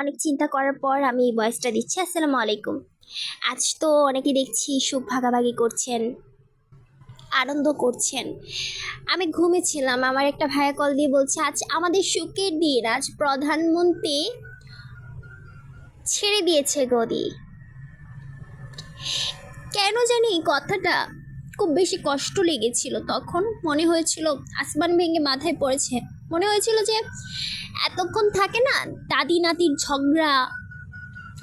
অনেক চিন্তা করার পর আমি এই ভয়েসটা দিচ্ছি। আসসালামু আলাইকুম। আজ তো অনেকে দেখছি সুখ ভাগাভাগি করছেন, আনন্দ করছেন। আমি ঘুমেছিলাম আমার একটা ভাইয়া কল দিয়ে বলছে, আজ আমাদের সুখের দিন। আজ প্রধানমন্ত্রী ছেড়ে দিয়েছে গদি। কেন জানি কথাটা খুব বেশি কষ্ট লেগেছিল। তখন মনে হয়েছিল আসমান ভেঙে মাথায় পড়েছে। মনে হয়েছিল যে এতক্ষণ থাকে না দাদি নাতির ঝগড়া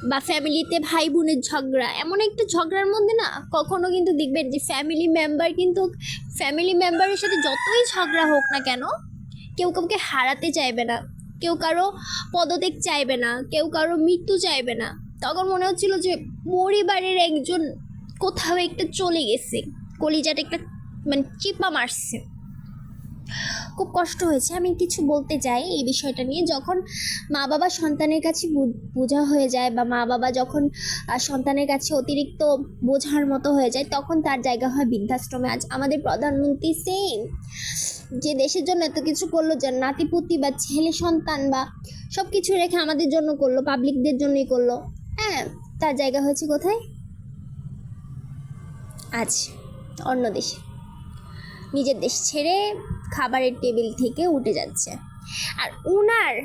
বা ফ্যামিলিতে ভাই বোনের ঝগড়া, এমন একটা ঝগড়ার মধ্যে না কখনো কিন্তু দেখবেন যে ফ্যামিলি মেম্বার কিন্তু ফ্যামিলি মেম্বারের সাথে যতই ঝগড়া হোক না কেন, কেউ কাউকে হারাতে চাইবে না, কেউ কারও পদত্যাগ চাইবে না, কেউ কারও মৃত্যু চাইবে না। তখন মনে হচ্ছিল যে পরিবারের একজন কোথাও একটা চলে গেছে, কলিজাটা একটা মানে চিপা মারছে। খুব কষ্ট হয়েছে। আমি কিছু বলতে চাই এই বিষয়টা নিয়ে। যখন মা বাবা সন্তানের কাছে বোঝা হয়ে যায় বা মা বাবা যখন সন্তানের কাছে অতিরিক্ত বোঝার মতো হয়ে যায়, তখন তার জায়গা হয় বৃদ্ধাশ্রমে। আজ আমাদের প্রধানমন্ত্রী সেম যে দেশের জন্য এত কিছু করল যে নাতিপুতি বা ছেলে সন্তান বা সব কিছু রেখে আমাদের জন্য করল পাবলিকদের জন্যই করল হ্যাঁ? তার জায়গা হয়েছে কোথায়? আজ অন্য দেশে। নিজের দেশ ছেড়ে খাবারের টেবিল থেকে উঠে যাচ্ছে। আর উনার,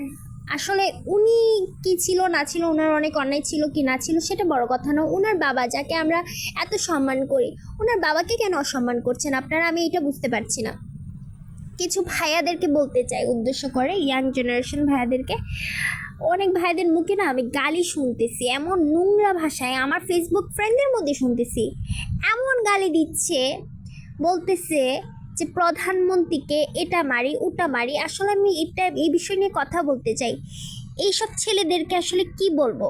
আসলে উনি কি ছিল, না ছিল ওনার অনেক অন্যায় ছিল কি না ছিল সেটা বড় কথা না ওনার বাবা যাকে আমরা এত সম্মান করি ওনার বাবাকে কেন অসম্মান করছেন? আপনারা, আমি এটা বুঝতে পারছি না। কিছু ভাইয়াদেরকে বলতে চাই, উদ্দেশ্য করে ইয়াং জেনারেশন ভাইয়াদেরকে। অনেক ভাইদের মুখে না আমি গালি শুনতেছি, এমন নোংরা ভাষায় আমার ফেসবুক ফ্রেন্ডদের মধ্যে শুনতেছি। এমন গালি দিচ্ছে, বলতেছে যে প্রধানমন্ত্রীকে এটা মারি, ওটা মারি, আসলে আমি এটা, এই বিষয় নিয়ে কথা বলতে চাই। এইসব ছেলেদেরকে আসলে কি বলব?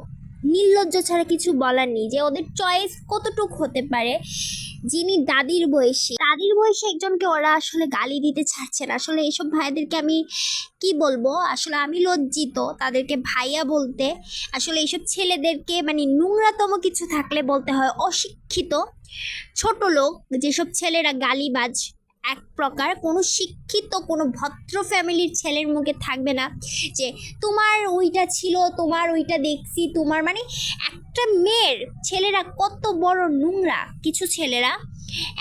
নির্লজ্জ ছাড়া কিছু বলার নেই যে ওদের চয়েস কতটুক হতে পারে। যিনি দাদির বয়সী, দাদির বয়সে একজনকে ওরা আসলে গালি দিতে ছাড়ছে না। আসলে এইসব ভাইদেরকে আমি কি বলব? আসলে আমি লজ্জিত তাদেরকে ভাইয়া বলতে। আসলে এইসব ছেলেদেরকে মানে নোংরাতম কিছু থাকলে বলতে হয় অশিক্ষিত। ছোট লোক, যেসব ছেলেরা গালিবাজ এক প্রকার কোনো শিক্ষিত, কোনো ভদ্র ফ্যামিলির ছেলের মুখে থাকবে না যে তোমার ওইটা ছিল, তোমার ওইটা দেখছি, তোমার মানে একটা মেয়ের ছেলেরা কত বড় নোংরা, কিছু ছেলেরা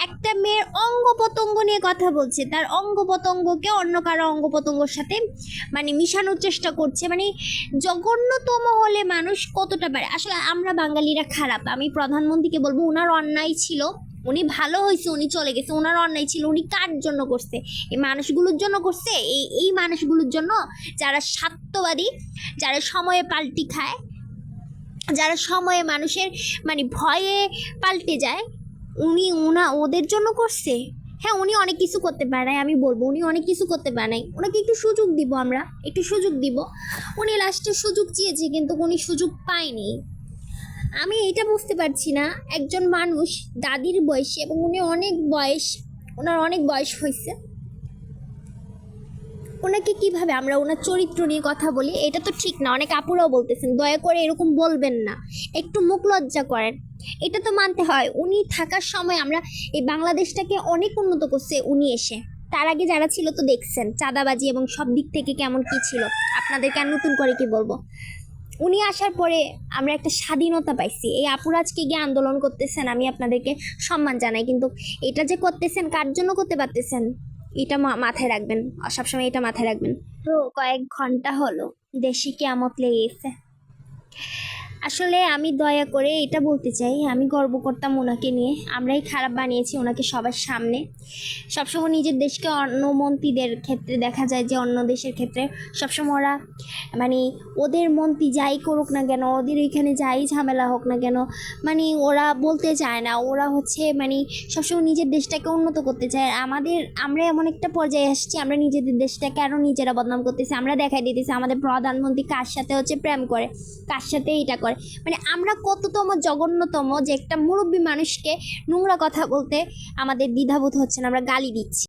একটা মেয়ের অঙ্গ প্রত্যঙ্গ নিয়ে কথা বলছে, তার অঙ্গ প্রত্যঙ্গকে অন্য কারও অঙ্গ প্রত্যঙ্গর সাথে মানে মিশানোর চেষ্টা করছে মানে জঘন্যতম হলে মানুষ কতটা পারে? আসলে আমরা বাঙালিরা খারাপ, আমি প্রধানমন্ত্রীকে বলব ওনার অন্যায় ছিল উনি ভালো হয়েছে উনি চলে গেছে ওনার অন্যায় ছিল, উনি কার জন্য করছে? এই মানুষগুলোর জন্য করছে? এই এই মানুষগুলোর জন্য যারা স্বার্থবাদী, যারা সময়ে পাল্টি খায়, যারা সময়ে মানুষের মানে ভয়ে পাল্টে যায়, উনি উনা, ওদের জন্য করছে? হ্যাঁ উনি অনেক কিছু করতে পারে, আমি বলব, উনি অনেক কিছু করতে পারে নাই। ওনাকে একটু সুযোগ দিব আমরা, একটু সুযোগ দিব। উনি লাস্টে সুযোগ চেয়েছে, কিন্তু উনি সুযোগ পায়নি। আমি এটা বুঝতে পারছি না। একজন মানুষ দাদির বয়সে এবং উনি অনেক বয়স, ওনার অনেক বয়স হয়েছে। ওনাকে কীভাবে আমরা ওনার চরিত্র নিয়ে কথা বলি, এটা তো ঠিক না। অনেক আপুরাও বলতেছেন, দয়া করে এরকম বলবেন না। একটু মুখ লজ্জা করেন। এটা তো মানতে হয়, উনি থাকার সময় আমরা এই বাংলাদেশটাকে অনেক উন্নত করছে উনি এসে। তার আগে যারা ছিল তো দেখছেন, চাঁদাবাজি এবং সব দিক থেকে কেমন কি ছিল। আপনাদেরকে আর নতুন করে কি বলব? উনি আসার পরে আমরা একটা স্বাধীনতা পাইছি। এই আপুরা আজকে গিয়ে আন্দোলন করতেছেন, আমি আপনাদেরকে সম্মান জানাই। কিন্তু এটা যে করতেছেন, কার জন্য করতে পারতেছেন? এটা মাথায় রাখবেন। সবসময় এটা মাথায় রাখবেন। তো কয়েক ঘণ্টা হলো, দেশে কেমত লেগে গেছে আসলে আমি দয়া করে এটা বলতে চাই, আমি গর্ব করতাম ওনাকে নিয়ে। আমরাই খারাপ বানিয়েছি ওনাকে সবার সামনে। সবসময় নিজের দেশকে অন্য মন্ত্রীদের ক্ষেত্রে দেখা যায় যে অন্য দেশের ক্ষেত্রে সবসময় ওরা মানে ওদের মন্ত্রী যাই করুক না কেন, ওদের ওইখানে যাই ঝামেলা হোক না কেন মানে ওরা বলতে চায় না। ওরা হচ্ছে মানে সবসময় নিজের দেশটাকে উন্নত করতে চায়। আমাদের, আমরা এমন একটা পর্যায়ে আসছি, আমরা নিজেদের দেশটাকে আরও নিজেরা বদনাম করতেছি। আমরা দেখাই দিতেছি আমাদের প্রধানমন্ত্রী কার সাথে হচ্ছে প্রেম করে, কার সাথে এটা করে। মানে আমরা কততম, জঘন্যতম যে একটা মুরব্বী মানুষকে নোংরা কথা বলতে আমাদের দ্বিধাবোধ হচ্ছে না, আমরা গালি দিচ্ছি।